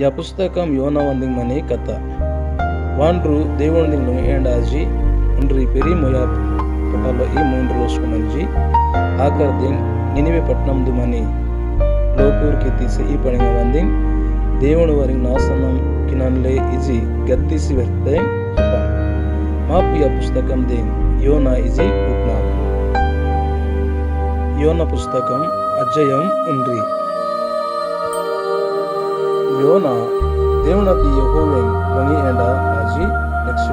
ಯ ಪುಸ್ತಕ ಯೋನ ಒಂದಿಂಗ್ ಮನೆ ಕಥ ವಾಂಡ್ರು ದೇವೊಂದಿಂಗ್ಲು ಏಂಡಾಜಿ ಅಂಡ್ರಿ ಪೆರಿ ಮೊಯ ಪಟಲ ಈ ಮೂಂಡ್ರು ಲೋಸ್ಕೊಂಡಂಜಿ ಆಕರ್ ದಿಂಗ್ ನಿನಿವೆ ಪಟ್ನಂದು ಮನೆ లోకూర్ కితీసి ఈ పడిన మంది. దేవుడు వారి నాశనం కినన్లే ఇజి గత్తీసి వెళ్తే మా ప్రియ పుస్తకం దేన్ యోనా ఇజి ఉప్నా యోన పుస్తకం అధ్యయం ఉండ్రి യോന ദൈവനാത്തി ಮನಿ ಎಂಡ ಆಜಿ ആജി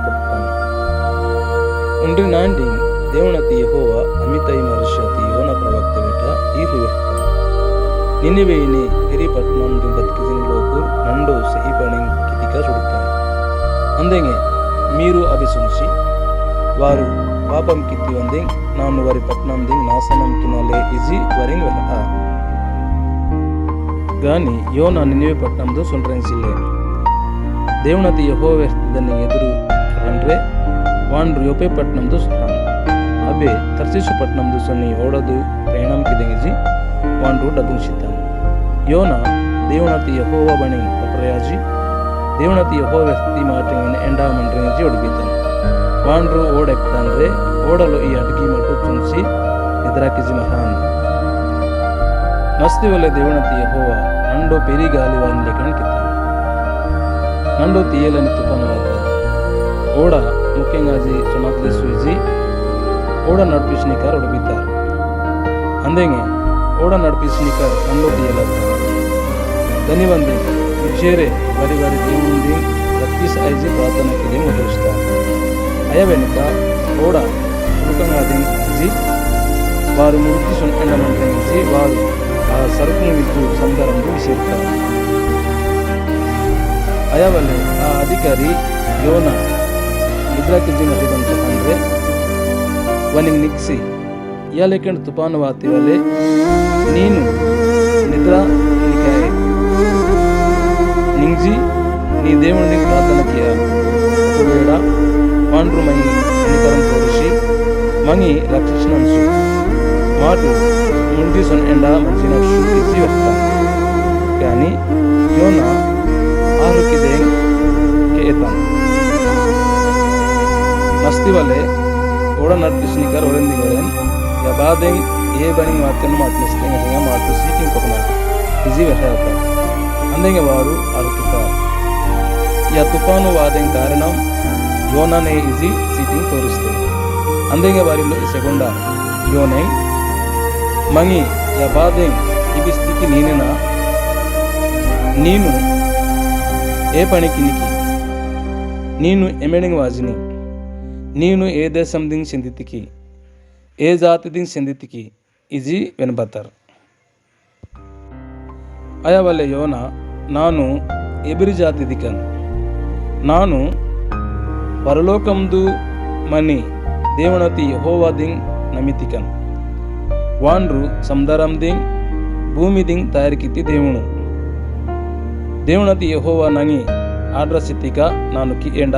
ಉಂಡಿ ನಾಂಡಿ ದೇವನ ದೇವಣತಿ ಯಹೋವ ಅಮಿತೈ ಮರುಷ್ಯತಿ ಯೋನ ಪ್ರವಕ್ತ ಬೇಟ ಈ ಹುವೆಕ್ಕ ನಿನ್ನೆವೇಯಿನಿ ಹಿರಿಪಟ್ನಂ ಲೋಕು ನಂಡು ಸಹಿ ಸಹಿಪಣೆಂ ಕಿತಿಕ ಸುಡುತ್ತಾನೆ. ಅಂದೆಂಗೆ ಮೀರು ಅಭಿಸುಂಚಿ ವಾರು ಪಾಪಂ ಕಿತ್ತಿ ಒಂದೆಂಗ್ ನಾನು ವರಿ ಪಟ್ನಂ ದಿಂಗ್ ನಾಸನಂ ಕಿನಲೆ ಇಜಿ ವರಿಂಗ್ ವೆಲ ಗಾನಿ ಯೋನ ನಿನವೆ ಪಟ್ಟಣದು ಸೊಲ್ರೆನ್ಸಿಲ್ಲೆ ದೇವನತಿ ಯಹೋವೆ ದನ್ನಿ ಎದುರು ರಂಡ್ರೆ ವಾಂಡ್ರು ಯೋಪೆ ಪಟ್ಟಣದು ಸೊಲ್ಲಾನ್ ಅಬೆ ತರ್ಸಿಸು ಪಟ್ಟಣದು ಸೊನ್ನಿ ಓಡದು ಪ್ರಯಾಣಂಕಿ ದೆಂಗಿಜಿ ವಾಂಡ್ರು ಡಬುಂಶಿತಾನ್ ಯೋನ ದೇವನತಿ ಯಹೋವ ಬಣಿ ತಪ್ರಯಾಜಿ ದೇವನತಿ ಯಹೋವೆ ಹತ್ತಿ ಮಾಟಿಂಗನ ಎಂಡಾ ಮಂಡ್ರಿಂಗಜಿ ಒಡಗಿತಾನ್ ವಾಂಡ್ರು ಓಡೆಪ್ತಾನ್ರೆ ಓಡಲು ಈ ಅಡ್ಗಿ ಮಟ್ಟು ಚುನ್ಸಿ ನಿದ್ರಾಕಿಜಿ ಮಹಾನ್ లెక్కన కిత్తాను నండో తీయలని తుఫాను వాత ఓడ ముఖ్యంగా జీ సునాత్లే సూజి ఓడ నడిపించినికారు ఉడిపితారు అందేంగే ఓడ నడిపించినికారు నండో తీయలేస్తారు దని వంది విచేరే వరి వరి దేవుంది రత్తీస్ ఐజి ప్రార్థనకి దేము చూస్తారు అయ వెనుక ఓడ సుఖంగా దించి వారు మురికి సొంతంగా వారు ಆ ಸರಕನ್ನು ಬಿದ್ದು ಸಂದರಂದು ವಿಸಿರ್ತಾರೆ ಅಯಾವಲೆ ಆ ಅಧಿಕಾರಿ ಯೋನ ನಿದ್ರಾಕಿಜ್ಜಿ ಮರಿದಂತ ಅಂದ್ರೆ ವನಿಗೆ ನಿಕ್ಸಿ ಇಯಾಲೆಕೆಂಡು ತುಪಾನು ವಾತಿವಲೆ ನೀನು నిద్ర నీకాయ నింగ్జి నీ దేవుడిని ప్రార్థన చేయాలి ఒకవేళ పాండ్రుమై ఎన్నికరం తోడిసి మంగి రక్షించనంచు మాటు ఎండా సొండ మంచిన శుద్ధి వస్తాం కానీ యోన ఆరుకిదే కేతం మస్తి వలె ఓడ నర్తిష్నికర్ ఒరంది గరెన్ ఏ బని మాత్రం మాట్లాడిస్తే మాట సీటింగ్ కొన బిజీ వెహత అందంగ వారు అరుకుతారు యా తుఫాను వాదం కారణం యోననే ఇజీ సీటింగ్ తోరుస్తుంది అందంగా వారిలో సెకండా యోనై మంగి యా బాదెం ఇది స్థితి నేనేనా నేను ఏ పనికి నీకి నేను ఎమెడింగ్ వాజిని నేను ఏ దేశం దింగ్ చెందితికి ఏ జాతి దింగ్ చెందితికి ఇజి వెనబత్తారు ಅಯವಲ್ಲೆ ಯೋನ ನಾನು ಎಬಿರಿ ಜಾತಿ ದಿಕನ್ ನಾನು ಪರಲೋಕಂದು ಮನಿ ದೇವಣತಿ ಯಹೋವ ದಿಂಗ್ ನಮಿತಿಕನ್ ವಾಂಡ್ರು ಸಮದರಂ ದಿಂಗ್ ಭೂಮಿ ದಿಂಗ್ ತಯಾರಿಕಿತ್ತಿ ದೇವಣು ದೇವಣತಿ ಯಹೋವ ನಂಗಿ ಆಡ್ರ ಸಿತ್ತಿಕ ನಾನು ಕಿ ಎಂಡ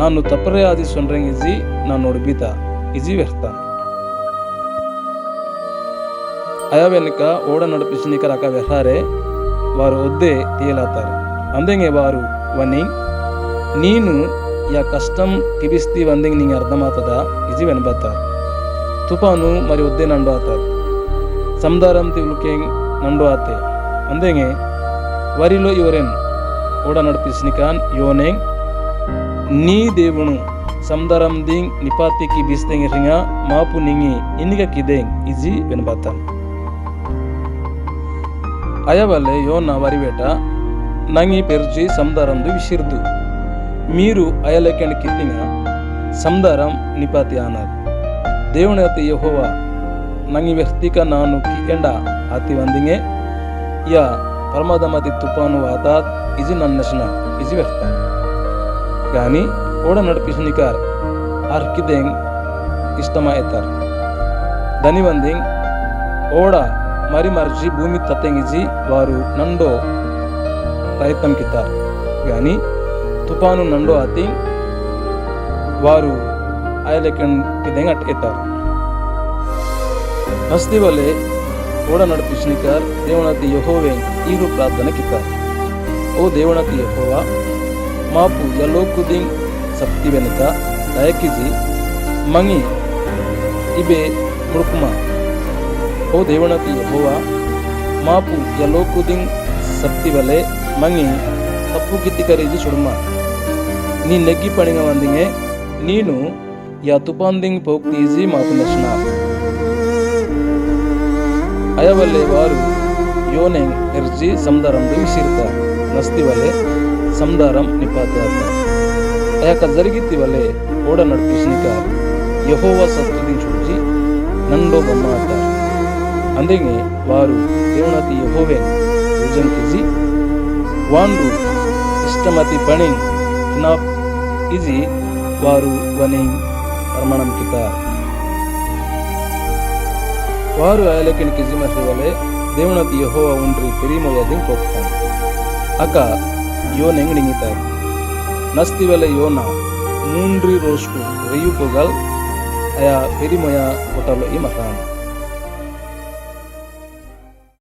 ನಾನು ತಪ್ಪರೆ ಆದಿ ಸೊಂಡ್ರಂಗ್ ಇಜಿ ನಾನು ಒಡ್ಬಿತ ಇಜಿ ವ್ಯರ್ತಾನ್ అయా వెనుక ఓడ నడిపించనిక రక వెహారే వారు వద్దే తీయలాతారు అందంగే వారు వని ನೀನು ಯಾ ಕಷ್ಟಂ ಕಿಬಿಸ್ತಿ వందింగ్ ನಿಂಗೆ అర్థమవుతుందా ఇది వెనబత్తారు తుఫాను మరి వద్దే నండు ఆతారు సందారం తివులుకేంగ్ నండు ఆతే అందేంగే వరిలో ఇవరెన్ ఓడ నడిపించినికాన్ యోనేంగ్ నీ దేవును సందరం దింగ్ నిపాతికి బిస్తెంగ్ రింగా మాపు నింగి ఇన్నిగ కిదేంగ్ ఇజి వెనబత్తాను ಅಯವಲ್ಲೆ ಯೋನ ವರಿವೇಟ ನಂಗಿ ಪೆರ್ಜಿ ಸಮದಾರಂದು ವಿಸಿರ್ದು మీరు అయలకెండ్ కిత్తింగ సందారం నిపాతి ദൈവമാണ് കത്ത് യഹോവ നങ്ങി ನಾನು ಕಿಕೆಂಡ ಆತಿ ವಂದಿಂಗೆ. ಯಾ ಪರಮದ ಮತಿ ತುಪಾನು ಆತ ಇಜಿ ನನ್ನಶನ ಇಜಿ ವ್ಯಕ್ತ ಗಾನಿ, ಓಡ ನಡ್ಪಿಸನಿಕಾರ್ ಆರ್ಕಿದೆಂಗ್ ಇಷ್ಟಮ ಎತ್ತಾರ್ ದನಿ ವಂದಿಂಗ್, ಓಡ ಮರಿ ಮರ್ಜಿ ಭೂಮಿ ತತ್ತೆಂಗಿಜಿ ವಾರು ನಂಡೋ ಪ್ರಯತ್ನ ಕಿತ್ತಾರ್ ಗಾನಿ, ತುಪಾನು ನಂಡೋ ಆತಿ ವಾರು ಆಯಲೆಕ್ಕಿದ್ದಂಗೆ ಅಟ್ ಎತ್ತಾರ ಹಸ್ತಿವಲೆ ಓಡನಡಪಿ ಶ್ರೀಕರ್ ದೇವಣತಿ ಯಹೋವೆ ಈರು ಪ್ರಾರ್ಥನೆ ಕಿತ್ತಾರ. ಓ ದೇವಣತಿ ಯಹೋವ, ಮಾಪು ಯಲೋಕುದಿಂಗ್ ಸಪ್ತಿ ವೆನಕ ದಯಕಿಸಿ ಮಂಗಿ ಇಬೆ ಮುಡುಕುಮ ಓ ದೇವಣತಿ ಯಹೋವ, ಮಾಪು ಯಲೋಕುದಿಂಗ್ ಸಪ್ತಿ ವಲೆ ಮಂಗಿ ತಪ್ಪು ಕಿತ್ತಿ ಕರೀಜಿ ಸುಡುಮ. ನೀ ನೆಗ್ಗಿ ಪಣಿಗ ಬಂದಿಂಗೆ, ನೀನು ಯಾ ತುಪಾಂದಿಂಗ್ ಪೋಕ್ತೀಜಿ ಮಾಪು ನಶನ ಅಯವಲ್ಲೆ ವಾರು ಯೋನೆಂಗ್ ಎರ್ಜಿ ಸಮದಾರಂ ದಿಂಗ್ ನಸ್ತಿ ವಲೆ ಸಮದಾರಂ ನಿಪಾತಾತ ಅಯಾಕ జరిగిత్తి వలె ఓడ నడిపిసినిక యహోవా సత్తుదిం చూచి నండో బొమ్మాట అందింగే వారు దేవునతి యహోవే పూజంకిజి వాండ్రు ఇష్టమతి పణి కినాప్ ఇజి వారు వని పరిమాణం కింద వారు ಆಯಲಕಿನ ಕಿಸಿಮ ಸೇವಲೆ ದೇವನತಿ ಯಹೋವ ಉಂಡ್ರಿ ಪೆರಿಮೊಯದಿ ಹೋಗ್ತಾನೆ ಅಕ ಯೋನ್ ಹೆಂಗಣಿಂಗಿತಾರೆ ನಸ್ತಿವೆಲೆ ಯೋನ ಮೂಂಡ್ರಿ ರೋಸ್ಕು ರಿಯುಪುಗಲ್ ಅಯ ಪೆರಿಮೊಯ ಹೊಟಲು ಈ ಮಕಾನ